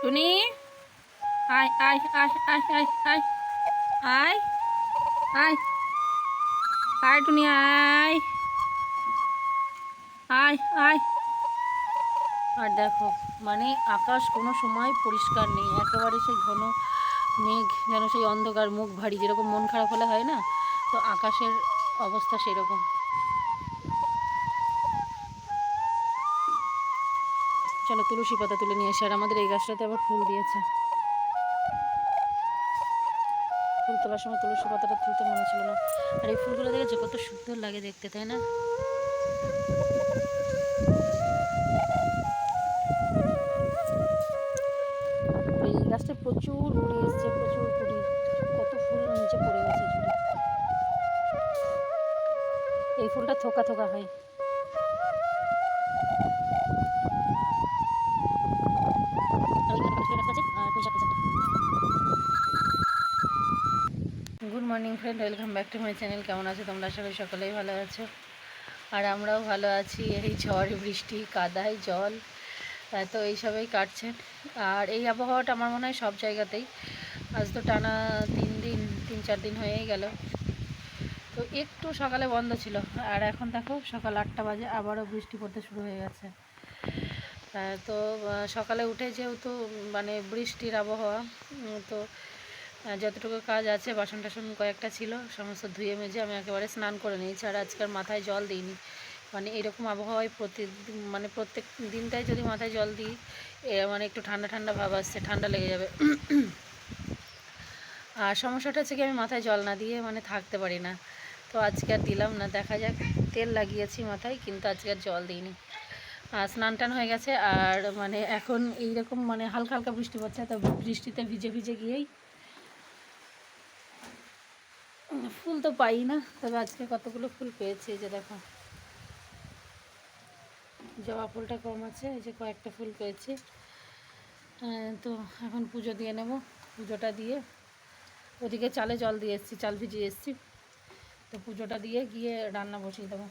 টুনি আয় আয় টুনি, আয় আয় আয়। আর দেখো মানে আকাশ কোনো সময় পরিষ্কার নেই, একেবারে সেই ঘন মেঘ যেন সেই অন্ধকার মুখ ভারী, যেরকম মন খারাপ হলে হয় না, তো আকাশের অবস্থা সেরকম। চলো তুলসী পাতা তুলে নিয়ে এসে, আর আমাদের এই গাছটাতে আবার ফুল দিয়েছে। ফুল তোলার সময় তুলসী পাতাটা তুলতে মনে ছিল না। আর এই ফুলগুলো দেখেছ, কত সুন্দর লাগে দেখতে, তাই না? এই ফুলটা থোকা থোকা হয়। Good morning friend welcome back to my channel কেমন আছো তোমরা? করি সকলেই ভালো আছো। আর আমরাও ভালো আছি। এই ঝড়, বৃষ্টি, কাদায় জল তো এইসবেই কাটছেন আর এই আবহাওয়াটা আমার মনে হয় সব জায়গাতেই। আজ তো টানা তিন দিন, তিন চার দিন হয়েই গেল। তো একটু সকালে বন্ধ ছিল। আর এখন দেখো সকাল আটটা বাজে, আবারও বৃষ্টি পড়তে শুরু হয়ে গেছে। তো সকালে উঠে যেহেতু মানে বৃষ্টির আবহাওয়া তো যতটুকু কাজ আছে, বাসন টাসন কয়েকটা ছিল, সমস্ত ধুয়ে মেজে আমি একেবারে স্নান করে নিয়েছি। আর আজকাল মাথায় জল দিইনি। মানে এরকম আবহাওয়ায় প্রতি মানে প্রত্যেক দিনটাই যদি মাথায় জল দিই মানে একটু ঠান্ডা ঠান্ডা ভাব আসছে, ঠান্ডা লেগে যাবে। আর সমস্যাটা হচ্ছে কি, আমি মাথায় জল না দিয়ে মানে থাকতে পারি না। তো আজকে আর দিলাম না। দেখা যাক, তেল লাগিয়েছি মাথায়, কিন্তু আজকে আর জল দিইনি। আর স্নান টান হয়ে গেছে, আর মানে এখন এইরকম মানে হালকা হালকা বৃষ্টি পড়ছে, তো বৃষ্টিতে ভিজে ভিজে গিয়েই ফুল তো পাই না, তবে আজকে কতগুলো ফুল পেয়েছি এই যে দেখো। জবা ফুলটা কম আছে, এই যে কয়েকটা ফুল পেয়েছি। তো এখন পুজো দিয়ে নেব, পুজোটা দিয়ে। ওদিকে চালে জল দিয়ে এসেছি, চাল ভিজিয়ে এসেছি। তো পুজোটা দিয়ে গিয়ে রান্না বসিয়ে দেবো।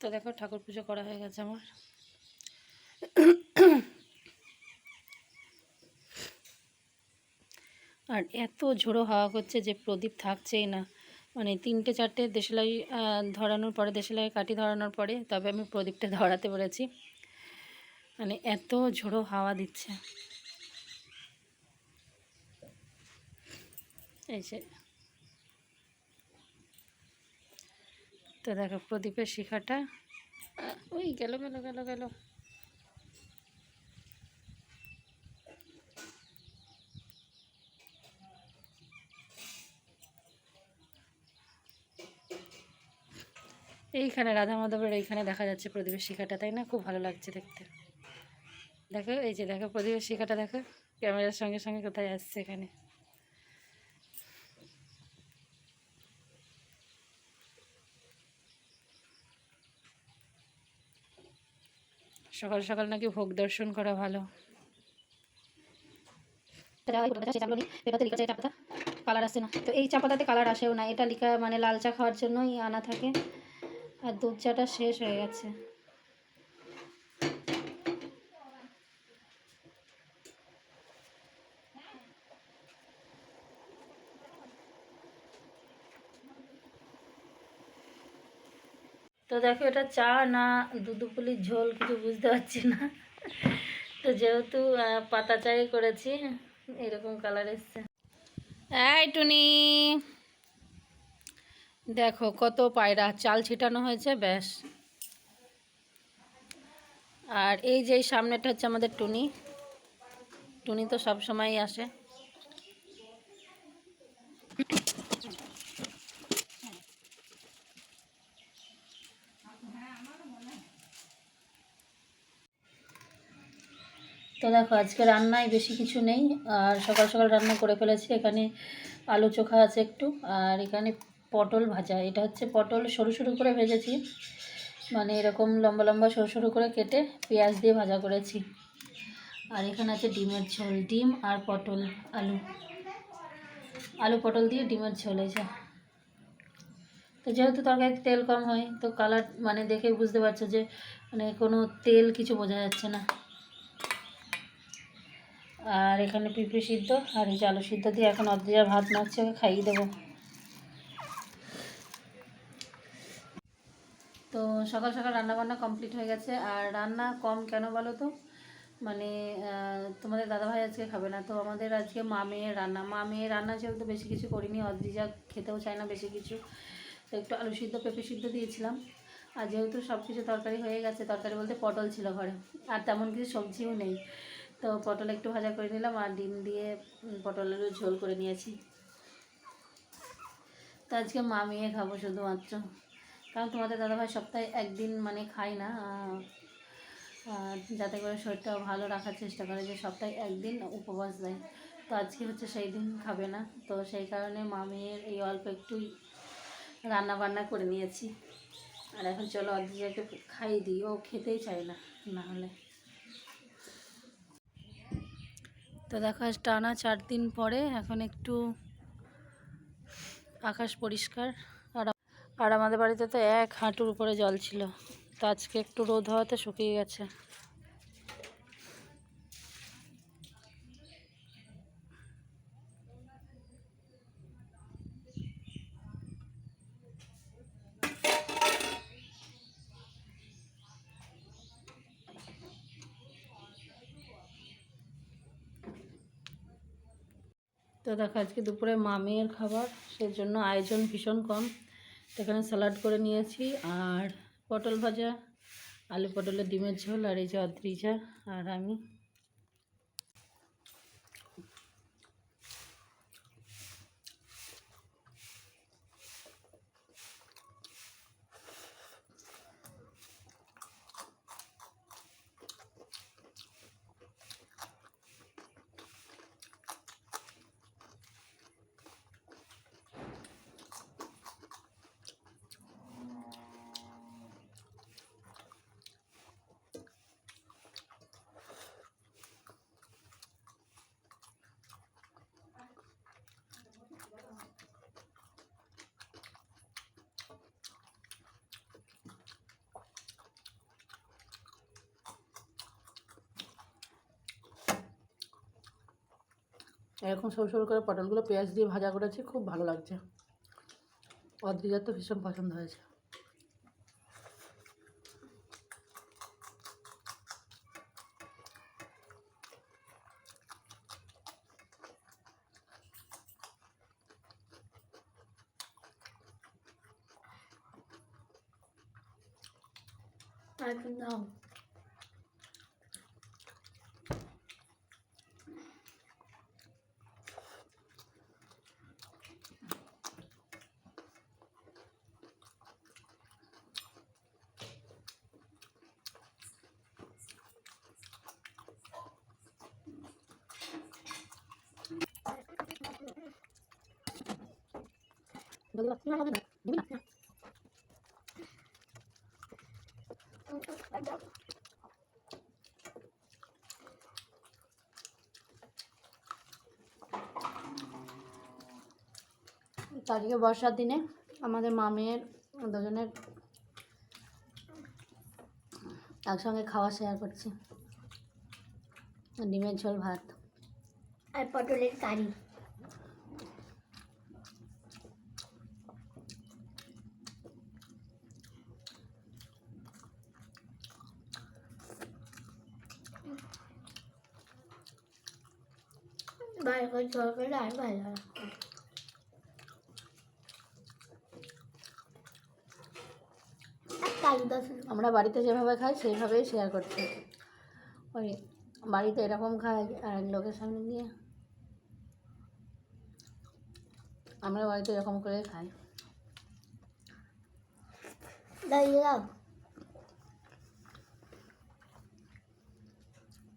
তো দেখো ঠাকুর পুজো করা হয়ে গেছে আমার। আর এত ঝোড়ো হাওয়া করছে যে প্রদীপ থাকছেই না। মানে তিনটে চারটে দেশলাই ধরানোর পরে, দেশলাই কাঠি ধরানোর পরে তবে আমি প্রদীপটা ধরাতে পেরেছি। মানে এত ঝোড়ো হাওয়া দিচ্ছে। যে তো দেখো প্রদীপের শিখাটা। ওই গেল গেল গেল গেল। এইখানে রাধা মাধবের এইখানে দেখা যাচ্ছে প্রদীপের শিখাটা, তাই না? খুব ভালো লাগছে দেখতে। দেখো, এই যে দেখো প্রদীপের শিখাটা, দেখো। ক্যামেরার সঙ্গে সঙ্গে কোথায় আসছে এখানে। সকাল সকাল নাকি ভোগ দর্শন করা ভালো। কালার আসে না। তো এই চা পাতাতে কালার আসেও না, এটা লিখা মানে লাল চা খাওয়ার জন্যই আনা থাকে। আর দুধ চাটা শেষ হয়ে গেছে। দেখো এটা চা না দুধুপুলির ঝোল কিছু বুঝতে পারছি না। তো যেহেতু পাতা চাই করেছি, এরকম কালার এসছে। এই টুনি, দেখো কত পায়রা, চাল ছিটানো হয়েছে, ব্যাস। আর এই যে সামনেটা হচ্ছে আমাদের টুনি। টুনি তো সব সময়ই আসে। দেখো, আজকে রান্নায় বেশি কিছু নেই। আর সকাল সকাল রান্না করে ফেলেছি। এখানে আলু চোখা আছে একটু, আর এখানে পটল ভাজা। এটা হচ্ছে পটল সরু সরু করে ভেজেছি। মানে এরকম লম্বা লম্বা সরু সরু করে কেটে পেঁয়াজ দিয়ে ভাজা করেছি। আর এখানে আছে ডিমের ঝোল, ডিম আর পটল, আলু। আলু, পটল দিয়ে ডিমের ঝোল এসে তো যেহেতু তরকারিতে তেল কম হয়, তো কালার মানে দেখে বুঝতে পারছ যে মানে কোনো তেল কিছু বোঝা যাচ্ছে না। আর এখানে পিঁপড়ে সিদ্ধ আর এই যে আলু সিদ্ধ দিয়ে এখন অদ্রিজা ভাত মাখছে ওকে খাইয়ে দেবো। তো সকাল সকাল রান্না বান্না কমপ্লিট হয়ে গেছে। আর রান্না কম কেন বলো তো? মানে তোমাদের দাদাভাই আজকে খাবে না। তো আমাদের আজকে মা মেয়ের রান্না। মা মেয়ের রান্না যেহেতু বেশি কিছু করিনি, অদ্রিজা খেতেও চায় না বেশি কিছু। তো একটু আলু সিদ্ধ, পেঁপে সিদ্ধ দিয়েছিলাম। আর যেহেতু সব কিছু তরকারি হয়ে গেছে, তরকারি বলতে পটল ছিল ঘরে। আর তেমন কিছু সবজিও নেই। তো পটল একটু ভাজা করে নিলাম আর ডিম দিয়ে উম, পটলের ঝোল করে নিয়েছি। তো আজকে মা মেয়ে খাব শুধুমাত্র। কারণ তোমাদের দাদাভাই সপ্তাহে একদিন মানে খাই না যাতে করে শরীরটাও ভালো রাখার চেষ্টা করে যে সপ্তাহে একদিন উপবাস দেয়। তো আজকে হচ্ছে সেই দিন খাবে না। তো সেই কারণে মা মেয়ের এই অল্প একটুই রান্না বান্না করে নিয়েছি। আর এখন চলো অদ্রিজাকে খাইয়ে দিই ও খেতেই চায় না না হলে। তো দেখা টানা চার দিন পরে এখন একটু আকাশ পরিষ্কার। আর আর আমাদের বাড়িতে তো এক হাঁটুর উপরে জল ছিল। তো আজকে একটু রোদ হওয়াতে শুকিয়ে গেছে। তো দেখো, আজকে দুপুরে মামের খাবার, সেজন্য আয়োজন ভীষণ কম। এখানে স্যালাড করে নিয়েছি, আর পটল ভাজা, আলু পটলের ডিমের ঝোল, আর এই যে অদ্রিজা, আর আমি এরকম সরু সরু করে পটলগুলো পেঁয়াজ দিয়ে ভাজা করেছি, খুব ভালো লাগছে। অদ্রিজার তো ভীষণ পছন্দ হয়েছে। আর নাও তো আজকে বর্ষার দিনে আমাদের মামের দুজনের একসঙ্গে খাওয়া শেয়ার করছি। ডিমের ঝোল, ভাত। আর পটলের কারি। বারবার তরকারি আর ভালো লাগে আর কালু আমরা বাড়িতে যেভাবে খাই সেইভাবেই শেয়ার করছি। ওই বাড়িতে এরকম খাই আর এক লোকের সামনে গিয়ে আমরা বাড়িতে এরকম করে খাই। দাঁড়িয়ে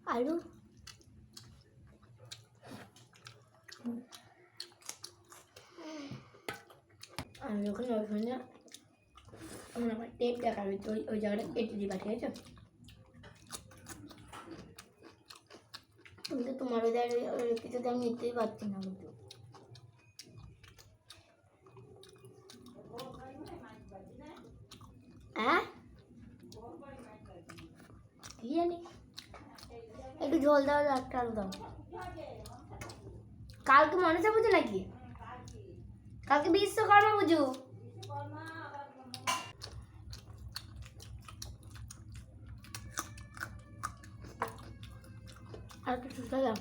আলু? আমি যখন ওইখানে আমার আমার টেপ দেখাবে তো ওই জায়গাটা কেটে দিবা ঠিক আছে কিন্তু তোমার ওই জায়গায় কিছুতে আমি নিতেই পারছি না কিন্তু। একটু ঝোল দাও, একটা আলু দাও। কালকে মনসা পুজো নাকি? কালকে বিশ্বকর্মা পুজো। আর কিছু দাও